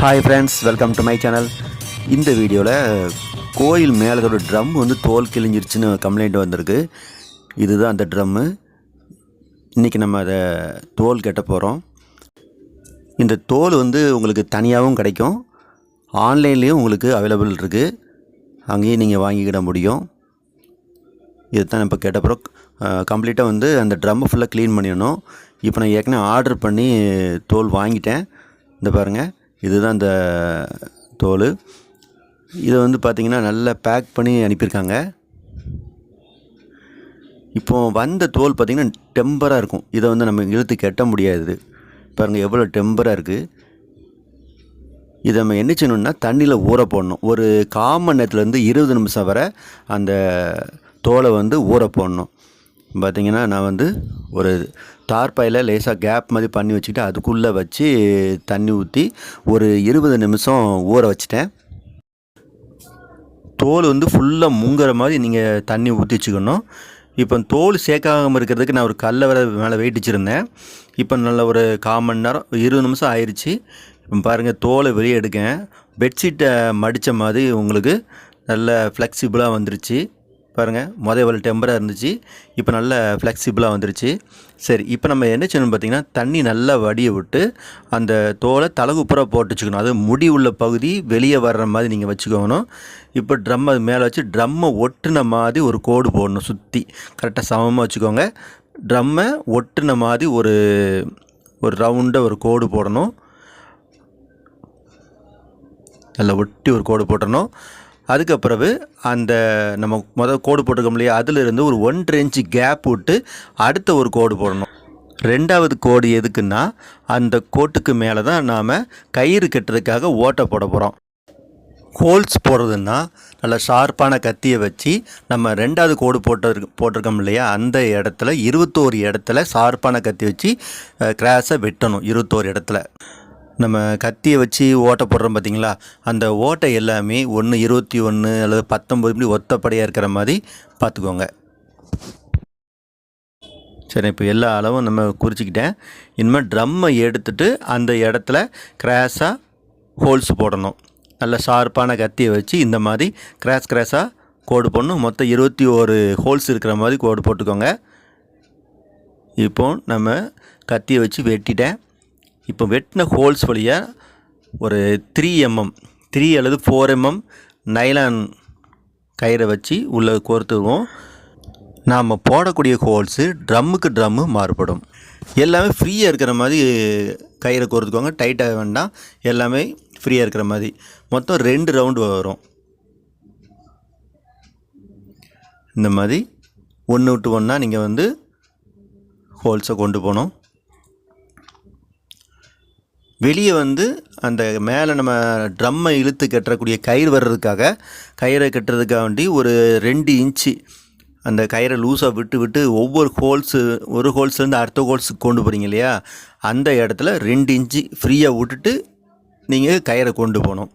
Hi friends welcome to my channel இந்த வீடியோவில் கோயில் மேலே ட்ரம் வந்து தோல் கிழிஞ்சிருச்சுன்னு கம்ப்ளைண்ட் வந்திருக்கு. இதுதான் அந்த ட்ரம்மு இன்றைக்கி நம்ம அதை தோல் கட்ட போகிறோம் இந்த தோல் வந்து உங்களுக்கு தனியாகவும் கிடைக்கும். ஆன்லைன்லேயும் உங்களுக்கு அவைலபிள் இருக்குது அங்கேயும் நீங்கள் வாங்கிக்கிட முடியும். இதுதான் இப்போ கேட்ட அப்புறம் கம்ப்ளீட்டாக வந்து அந்த ட்ரம்மை ஃபுல்லாக க்ளீன் பண்ணிடணும். இப்போ நான் ஏற்கனவே ஆர்டர் பண்ணி தோல் வாங்கிட்டேன். இந்த பாருங்கள் இதுதான் இந்த தோல். இதை வந்து பார்த்திங்கன்னா நல்லா பேக் பண்ணி அனுப்பியிருக்காங்க. இப்போ வந்த தோல் பார்த்திங்கன்னா டெம்பராக இருக்கும். இதை வந்து நம்ம இழுத்து கெட்ட முடியாது. பாருங்கள் எவ்வளோ டெம்பராக இருக்குது இதை நம்ம என்ன செய்யணும்னா தண்ணியில் ஊற போடணும். ஒரு கால் மணி நேரத்துலேருந்து இருபது நிமிஷம் வரை அந்த தோலை வந்து ஊற போடணும். பார்த்திங்கன்னா நான் வந்து ஒரு தார்பாயில் லேசாக கேப் மாதிரி பண்ணி வச்சுக்கிட்டு அதுக்குள்ளே வச்சு தண்ணி ஊற்றி ஒரு இருபது நிமிஷம் ஊற வச்சிட்டேன். தோல் வந்து ஃபுல்லாக முங்குற மாதிரி நீங்கள் தண்ணி ஊற்றி வச்சுக்கணும். இப்போ தோல் சேர்க்காமல் இருக்கிறதுக்கு நான் ஒரு கல்லை வர மேலே வெயிட் வச்சுருந்தேன். இப்போ நல்ல ஒரு கால் மணி நேரம் இருபது நிமிஷம் ஆயிடுச்சு இப்போ பாருங்கள் தோலை வெளியே எடுக்கேன். பெட்ஷீட்டை மடித்த மாதிரி உங்களுக்கு நல்ல ஃப்ளெக்சிபிளாக வந்துருச்சு. பாருங்கள் முதல் எவ்வளோ டெம்பராக இருந்துச்சு. இப்போ நல்ல ஃப்ளெக்சிபிளாக வந்துருச்சு. சரி இப்போ நம்ம என்ன செய்யணும் பார்த்திங்கன்னா தண்ணி நல்லா வடிய விட்டு அந்த தோலை தலகுப்புறம் போட்டு வச்சுக்கணும். அது முடி உள்ள பகுதி வெளியே வர்ற மாதிரி நீங்கள் வச்சுக்கணும். இப்போ ட்ரம் அது மேலே வச்சு ட்ரம்மை ஒட்டுன மாதிரி ஒரு கோடு போடணும் சுற்றி கரெக்டாக சமமாக வச்சுக்கோங்க. ட்ரம்மை ஒட்டுன மாதிரி ஒரு ஒரு ரவுண்டாக ஒரு கோடு போடணும். நல்லா ஒட்டி ஒரு கோடு போட்டணும் அதுக்கு பிறகு அந்த நம்ம முதல் கோடு போட்டிருக்கோம் இல்லையா அதிலிருந்து ஒரு ஒன்றரை இன்ச்சு கேப் விட்டு அடுத்த ஒரு கோடு போடணும். ரெண்டாவது கோடு எதுக்குன்னா அந்த கோட்டுக்கு மேலே தான் நாம் கயிறு கட்டுறதுக்காக ஓட்டை போட போகிறோம் ஹோல்ஸ் போடுறதுன்னா நல்லா ஷார்ப்பான கத்தியை வச்சு நம்ம ரெண்டாவது கோடு போட்டு போட்டிருக்கோம் இல்லையா அந்த இடத்துல இருபத்தோரு இடத்துல ஷார்ப்பான கத்தி வச்சு கிராஸை வெட்டணும் இருபத்தோரு இடத்துல. நம்ம கத்தியை வச்சு ஓட்டை போடுறோம் பார்த்தீங்களா? அந்த ஓட்டை எல்லாமே ஒன்று இருபத்தி ஒன்று அல்லது பத்தொம்பது இப்படி ஒத்தப்படையாக இருக்கிற மாதிரி பார்த்துக்கோங்க. சரி இப்போ எல்லா அளவும் நம்ம குறிச்சிக்கிட்டேன். இனிமேல் ட்ரம்மை எடுத்துட்டு அந்த இடத்துல கிராஸாக ஹோல்ஸ் போடணும். நல்ல ஷார்ப்பான கத்தியை வச்சு இந்த மாதிரி கிராஸ் கிராஸாக கோடு போடணும். மொத்தம் இருபத்தி ஒரு ஹோல்ஸ் இருக்கிற மாதிரி கோடு போட்டுக்கோங்க. இப்போ நம்ம கத்தியை வச்சு வெட்டிட்டேன். இப்போ வெட்டின ஹோல்ஸ் வழியாக ஒரு த்ரீ எம்எம் த்ரீ அல்லது ஃபோர் எம்எம் நைலான் கயிறை வச்சு உள்ளே கோர்த்துருவோம். நாம் போடக்கூடிய ஹோல்ஸு ட்ரம்முக்கு ட்ரம்மு மாறுபடும். எல்லாமே ஃப்ரீயாக இருக்கிற மாதிரி கயிறை கோர்த்துக்கோங்க டைட்டாக வேண்டாம். எல்லாமே ஃப்ரீயாக இருக்கிற மாதிரி. மொத்தம் ரெண்டு ரவுண்டு வரும். இந்த மாதிரி ஒன்று விட்டு ஒன்றா நீங்கள் வந்து ஹோல்ஸை கொண்டு போகணும். வெளியே வந்து அந்த மேலே நம்ம ட்ரம்மை இழுத்து கட்டுறக்கூடிய கயிறு வர்றதுக்காக கயிறை கட்டுறதுக்காக வேண்டி ஒரு ரெண்டு இன்ச்சு அந்த கயிறை லூஸாக விட்டு விட்டு ஒவ்வொரு ஹோல்ஸு ஒரு ஹோல்ஸ்லேருந்து அடுத்த ஹோல்ஸுக்கு கொண்டு போகிறீங்க இல்லையா? அந்த இடத்துல ரெண்டு இன்ச்சு ஃப்ரீயாக விட்டுட்டு நீங்கள் கயிறை கொண்டு போகணும்.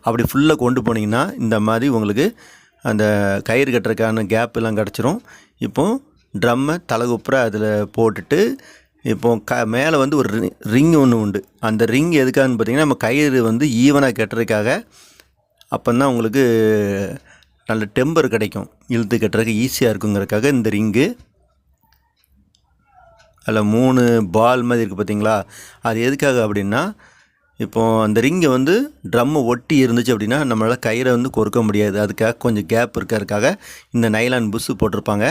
அப்படி ஃபுல்லாக கொண்டு போனீங்கன்னா இந்த மாதிரி உங்களுக்கு அந்த கயிறு கட்டுறதுக்கான கேப் எல்லாம் கிடச்சிரும். இப்போது ட்ரம்மை தலகுப்புற அதில் போட்டுட்டு இப்போ க மேலே வந்து ஒரு ரிங் ஒன்று உண்டு. அந்த ரிங் எதுக்காகன்னு பார்த்தீங்கன்னா நம்ம கயிறு வந்து ஈவனாக கட்டுறதுக்காக அப்போ தான் உங்களுக்கு நல்ல டெம்பர் கிடைக்கும். இழுத்து கட்டுறதுக்கு ஈஸியாக இருக்குங்கிறதுக்காக இந்த ரிங்கு. அதில் மூணு பால் மாதிரி இருக்குது பார்த்தீங்களா அது எதுக்காக அப்படின்னா இப்போது அந்த ரிங்கை வந்து ட்ரம்மை ஒட்டி இருந்துச்சு அப்படின்னா நம்மளால் கயிறை வந்து கொறுக்க முடியாது. அதுக்காக கொஞ்சம் கேப் இருக்கிறதுக்காக இந்த நைலான் புஸ்ஸு போட்டிருப்பாங்க.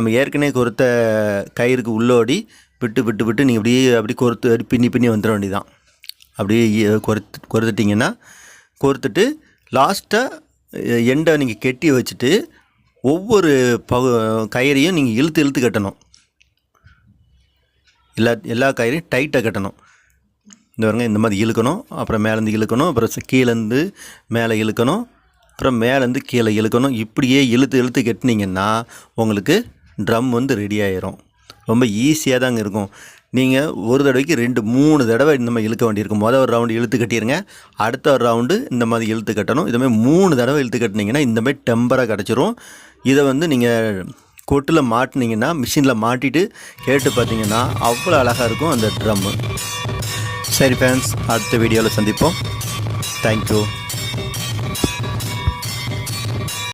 நம்ம ஏற்கனவே கொடுத்த கயிறுக்கு உள்ளோடி விட்டு விட்டு விட்டு நீங்கள் அப்படியே அப்படி கொறுத்து பின்னி பின்னி வந்துட வேண்டியதான் அப்படியே கொறுத்து கொறுத்துட்டிங்கன்னா கொறுத்துட்டு லாஸ்ட்டாக எண்டை நீங்கள் கெட்டி வச்சுட்டு ஒவ்வொரு பகு கயிறையும் நீங்கள் இழுத்து இழுத்து கட்டணும். எல்லா எல்லா கயிறையும் டைட்டாக கட்டணும். இந்த பாருங்க இந்த மாதிரி இழுக்கணும் அப்புறம் மேலேருந்து இழுக்கணும் அப்புறம் கீழேருந்து மேலே இழுக்கணும் அப்புறம் மேலேருந்து கீழே இழுக்கணும். இப்படியே இழுத்து இழுத்து கட்டினீங்கன்னா உங்களுக்கு ட்ரம் வந்து ரெடி ஆயிரும். ரொம்ப ஈஸியாக தாங்க இருக்கும். நீங்கள் ஒரு தடவைக்கு ரெண்டு மூணு தடவை இந்த மாதிரி இழுக்க வேண்டியிருக்கும். மொதல் ஒரு ரவுண்டு இழுத்து கட்டிடுங்க அடுத்த ஒரு ரவுண்டு இந்த மாதிரி இழுத்து கட்டணும். இதுமாதிரி மூணு தடவை இழுத்து கட்டினீங்கன்னா இந்தமாதிரி டெம்பராக கிடச்சிரும். இதை வந்து நீங்கள் கொட்டில் மாட்டினீங்கன்னா மிஷினில் மாட்டிட்டு கேட்டு பார்த்தீங்கன்னா அவ்வளோ அழகாக இருக்கும் அந்த ட்ரம்மு சரி ஃபேன்ஸ் அடுத்த வீடியோவில் சந்திப்போம். தேங்க்யூ